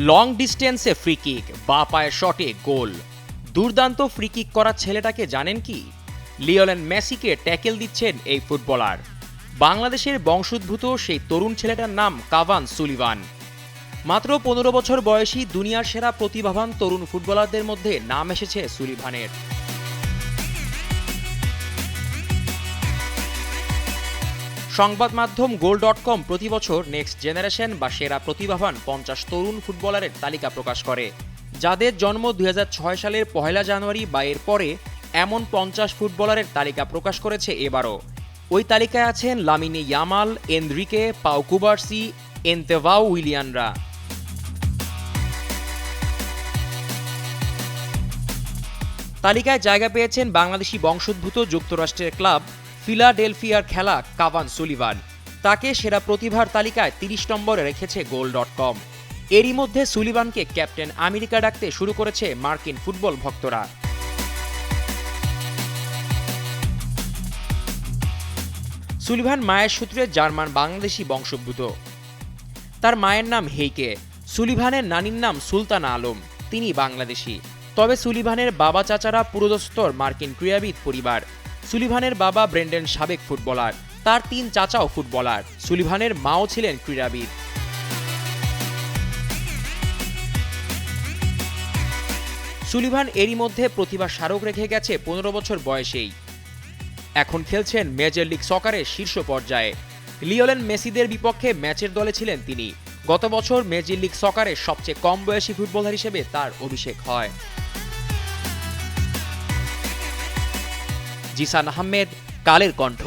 Long ডিস্টেন্সে free kick বা পায়ে শটে গোল দুর্দান্ত ফ্রিকিক করা ছেলেটাকে জানেন কি? লিওলেন মেসিকে ট্যাকেল দিচ্ছেন এই ফুটবলার। বাংলাদেশের বংশোদ্ভূত সেই তরুণ ছেলেটার নাম কাভান সুলিভান। মাত্র পনেরো বছর বয়সী দুনিয়ার সেরা প্রতিভাবান তরুণ ফুটবলারদের মধ্যে নাম এসেছে সুলিভানের। সংবাদ মাধ্যম গোল ডট কম প্রতি বছর নেক্সট জেনারেশন বা সেরা প্রতিভাবান পঞ্চাশ তরুণ ফুটবলারের তালিকা প্রকাশ করে। যাদের জন্ম দু হাজার ছয় সালের পহেলা জানুয়ারি বা এর পরে এমন পঞ্চাশ ফুটবলারের তালিকা প্রকাশ করেছে এবারও। ওই তালিকায় আছেন লামিনে ইয়ামাল এন্দ্রিকে পাউকুবার্সি এনতেভাও উইলিয়ানরা। তালিকায় জায়গা পেয়েছেন বাংলাদেশি বংশোদ্ভূত যুক্তরাষ্ট্রের ক্লাব ফিলাডেলফিয়ার খেলা কাভান সুলিভান। তাকে সেরা প্রতিভার তালিকায় তিরিশ নম্বরে রেখেছে গোল ডট কম। এরই মধ্যে সুলিভানকে ক্যাপ্টেন আমেরিকা ডাকতে শুরু করেছে মার্কিন ফুটবল ভক্তরা। সুলিভান মায়ের সূত্রে জার্মান বাংলাদেশি বংশোদ্ভূত। তার মায়ের নাম হেইকে, সুলিভানের নানির নাম সুলতানা আলম, তিনি বাংলাদেশি। তবে সুলিভানের বাবা চাচারা পুরোদস্তর মার্কিন ক্রীড়াবিদ পরিবার। সুলিভানের বাবা ব্রেন্ডেন সাবেক ফুটবলার। তার তিন চাচাও ফুটবলার। সুলিভানের মাও ছিলেন ক্রীড়াবিদ। সুলিভান এরই মধ্যে প্রতিভা স্মারক রেখে গেছে পনেরো বছর বয়সেই। এখন খেলছেন মেজর লিগ সকারের শীর্ষ পর্যায়ে। লিওলেন মেসিদের বিপক্ষে ম্যাচের দলে ছিলেন তিনি। গত বছর মেজর লিগ সকারের সবচেয়ে কম বয়সী ফুটবলার হিসেবে তার অভিষেক হয়। জিসান আহমেদ কালের কণ্ঠ।